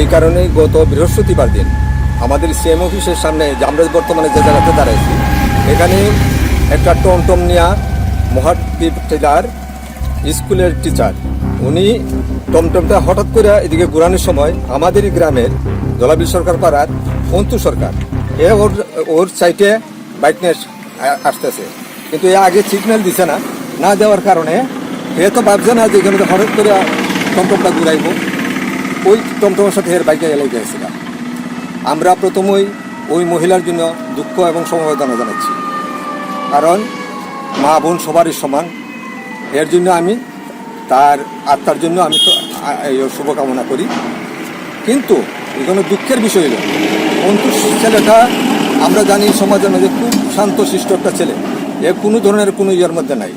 এই কারণেই গত বৃহস্পতিবার দিন আমাদের সিএম অফিসের সামনে যে আমরা বর্তমানে যে জায়গাতে দাঁড়াইছি, এখানে একটা টমটম নিয়া মহাদ্বীপ টেলার স্কুলের টিচার, উনি টমটমটা হঠাৎ করে এদিকে ঘুরানোর সময় আমাদেরই গ্রামের দলাবি সরকার পাড়ার অন্তু সরকার, এ ওর ওর সাইটে বাইক নিয়ে আসতেছে। কিন্তু এ আগে সিগন্যাল দিছে না না দেওয়ার কারণে এ তো ভাবছে না যে এখানে হঠাৎ করে টমটমটা ঘুরাইব। ওই টমটমের সাথে এর বাইকে এলাই গিয়েছিল আমরা প্রথমেই ওই মহিলার জন্য দুঃখ এবং সমবেদনা জানাচ্ছি। কারণ মা বোন সবারই সমান। এর জন্য আমি তার আত্মার জন্য আমি তো শুভকামনা করি। কিন্তু এখানে দুঃখের বিষয় হলো অন্তুর ছেলেটা, আমরা জানি সমাজের মধ্যে খুব শান্ত, শিষ্ট একটা ছেলে। এ কোনো ধরনের কোনো ইয়ের মধ্যে নাই।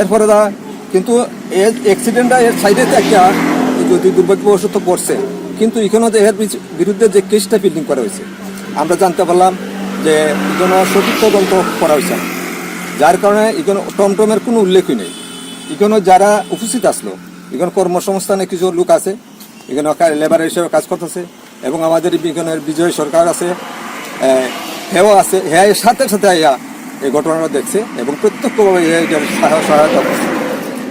এরপরে দা, কিন্তু এর অ্যাক্সিডেন্টটা এর সাইডে একটা যদি দুর্ভাগ্যবশত পড়ছে। কিন্তু এখানেও যে এর বিরুদ্ধে যে কেসটা বিল্ডিং করা হয়েছে, আমরা জানতে পারলাম যে এখানে সঠিক তদন্ত করা হয়েছে যার কারণে এখানে টমটমের কোনো উল্লেখই নেই। এখানে যারা উপস্থিত আসলো, এখানে কর্মসংস্থানে কিছু লোক আছে, এখানে লেবার হিসেবে কাজ করতেছে, এবং আমাদের এখানের বিজয় সরকার আছে হেও আছে হ্যাঁ এর সাথে সাথে ইয়া এই ঘটনাটা দেখছে এবং প্রত্যক্ষভাবে সহায়তা করছে।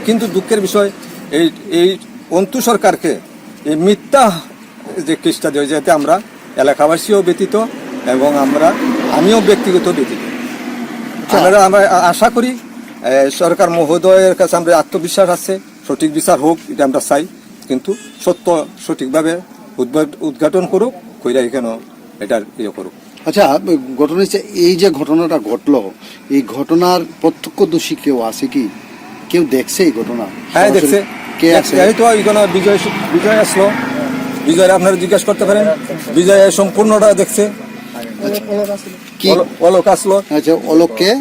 কিন্তু দুঃখের বিষয়, এই এই অন্তু সরকারকে এই মিথ্যা যে কেসটা দিয়ে যেতে আমরা এলাকাবাসীও ব্যতীত এবং আমরা আমিও ব্যক্তিগত ব্যতীত। আমরা আমরা আশা করি সরকার মহোদয়ের কাছে আমরা আত্মবিশ্বাস আছে সঠিক বিচার হোক এটা আমরা চাই কিন্তু সত্য সঠিকভাবে উদ্ঘাটন করুক কইরা কেন এটার ইয়ে করুক। আচ্ছা ঘটনা হচ্ছে এই যে ঘটনাটা ঘটলো এই ঘটনার প্রত্যক্ষ দোষী কেউ আছে কি? কেউ দেখছে এই ঘটনা? হ্যাঁ দেখছে। কে আছে? এই তো এখানে বিজয় বিজয় আসলো। বিজয় আপনারা জিজ্ঞাসা করতে পারেন। বিজয় সম্পূর্ণটা দেখছে। কি? অলোক আসলো। আচ্ছা অলোক কে?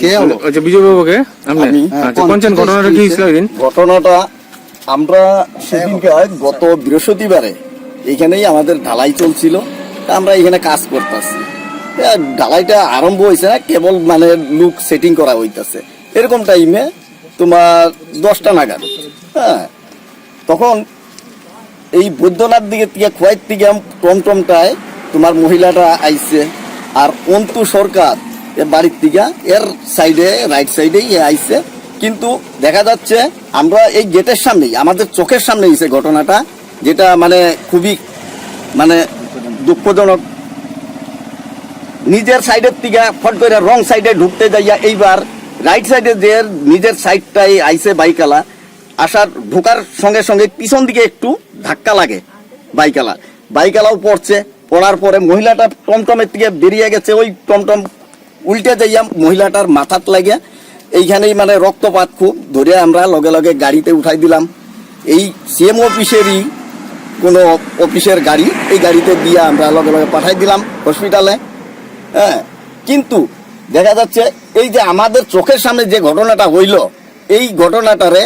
কে অলোক? আচ্ছা বিজয় বাবুকে? আপনি? আচ্ছা কোন- ঘটনাটা কি ছিল দিন? ঘটনাটা আমরা সেদিনকে গত বৃহস্পতিবারে এখানেই আমাদের ঢালাই চলছিল। তা আমরা এখানে কাজ করতেছি। ঢালাইটা আরম্ভ হয়েছে না কেবল মানে লুক সেটিং করা হইতাছে। এরকম টাইমে তোমার দশটা নাগাদ। হ্যাঁ। তখন এই বৈদ্যনাথ দিকে থেকে খোয়াইর থেকে টমটমটায় তোমার মহিলাটা আইছে আর অন্তু সরকার এর বাড়ির থেকে এর সাইডে রাইট সাইডে এ আইছে। কিন্তু দেখা যাচ্ছে আমরা এই গেটের সামনেই, আমাদের চোখের সামনে হয়েছে ঘটনাটা, যেটা মানে খুবই মানে দুঃখজনক। নিজের সাইডের থেকে ফট করে রং সাইডে ঢুকতে যাইয়া এইবার রাইট সাইডে যে নিজের সাইডটাই আইসে বাইকালা। আসার, ঢোকার সঙ্গে সঙ্গে পিছন দিকে একটু ধাক্কা লাগে বাইকালা। বাইকালাও পড়ছে, পড়ার পরে মহিলাটা টমটমের থেকে বেরিয়ে গেছে, ওই টমটম উল্টে যাইয়া মহিলাটার মাথাত লাগে এইখানেই মানে রক্তপাত খুব, ধরে আমরা লগে লগে গাড়িতে উঠাই দিলাম। এই সিএম অফিসেরই কোনো অফিসের গাড়ি, এই গাড়িতে দিয়ে আমরা লগে লগে পাঠাই দিলাম হসপিটালে হ্যাঁ কিন্তু দেখা যাচ্ছে, এই যে আমাদের চোখের সামনে যে ঘটনাটা হইল, এই ঘটনাটারে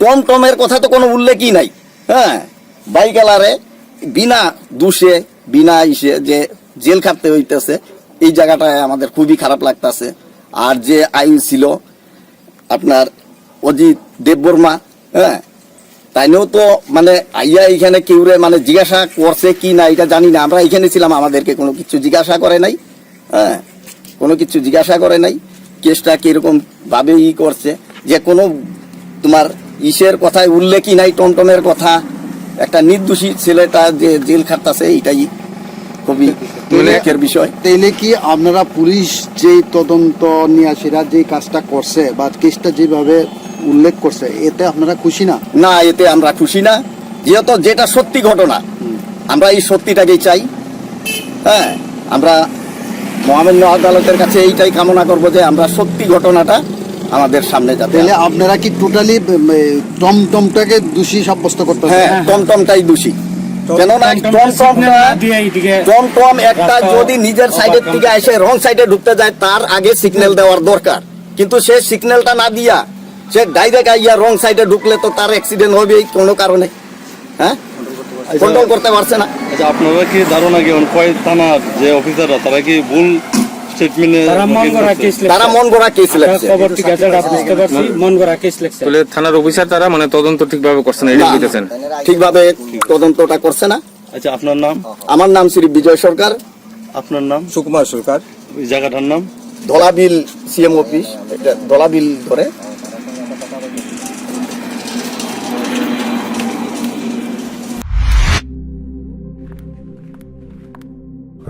টমটমের কথা তো কোনো উল্লেখই নাই। হ্যাঁ বাইকালারে বিনা দোষে, বিনা ইসে যে জেল খাটতে হইতেছে, এই জায়গাটায় আমাদের খুবই খারাপ লাগতাছে। আর যে আইন ছিল, আপনার অজিত দেববর্মা হ্যাঁ তাইনেও তো মানে আইয়া এখানে কেউরে মানে জিজ্ঞাসা করছে কি না, এটা জানি না। আমরা এখানে ছিলাম, আমাদেরকে কোনো কিছু জিজ্ঞাসা করে নাই হ্যাঁ। কোনো কিছু জিজ্ঞাসা করে নাই। কেসটা কীরকম ভাবে ই করছে। যে কোনো তোমার ইসের কথায় উল্লেখই নাই টমটমের কথা। একটা নির্দোষী ছেলেটা যে জেল খাটতাছে এইটাই খুবই উল্লেখের বিষয়। তাইলে কি আপনারা পুলিশ যে তদন্ত নিয়ে সেরা যে কাজটা করছে বা কেসটা যেভাবে উল্লেখ করছে এতে আপনারা খুশি না? না এতে আমরা খুশি না। যেহেতু যেটা সত্যি ঘটনা আমরা এই সত্যিটাকেই চাই। হ্যাঁ আমরা মহামান্য আদালতের কাছে এইটাই কামনা করব যে আমরা সত্যি ঘটনাটা আমাদের সামনে যাতে তাহলে আপনারা কি টোটালি টমটমটাকে দোষী সাব্যস্ত করতে হ্যাঁ টমটমটাই দোষী। কেননা টমটম একটা যদি নিজের সাইডের থেকে এসে রং সাইডে ঢুকতে যায় তার আগে সিগন্যাল দেওয়ার দরকার। কিন্তু সে সিগন্যালটা না দিয়া সে ডাইরেক্ট আইয়া রং সাইডে ঢুকলে তো তার অ্যাক্সিডেন্ট হবেই কোনো কারণে। হ্যাঁ? কন্ট্রোল করতে পারছে না। আচ্ছা আপনারা কি ধারণা কি কয় থানার যে অফিসাররা তারা কি ভুল স্টেটমেন্টে তারা মন মন মন থানার অফিসার তারা মানে তদন্ত ঠিকভাবে করছে না ঠিকভাবে তদন্তটা করছে না। আচ্ছা আপনার নাম? আমার নাম শ্রী বিজয় সরকার। আপনার নাম? সুকুমার সরকার। জায়গাটার নাম? ধলাবিল সিএম অফিস এটা ধলাবিল ধরে।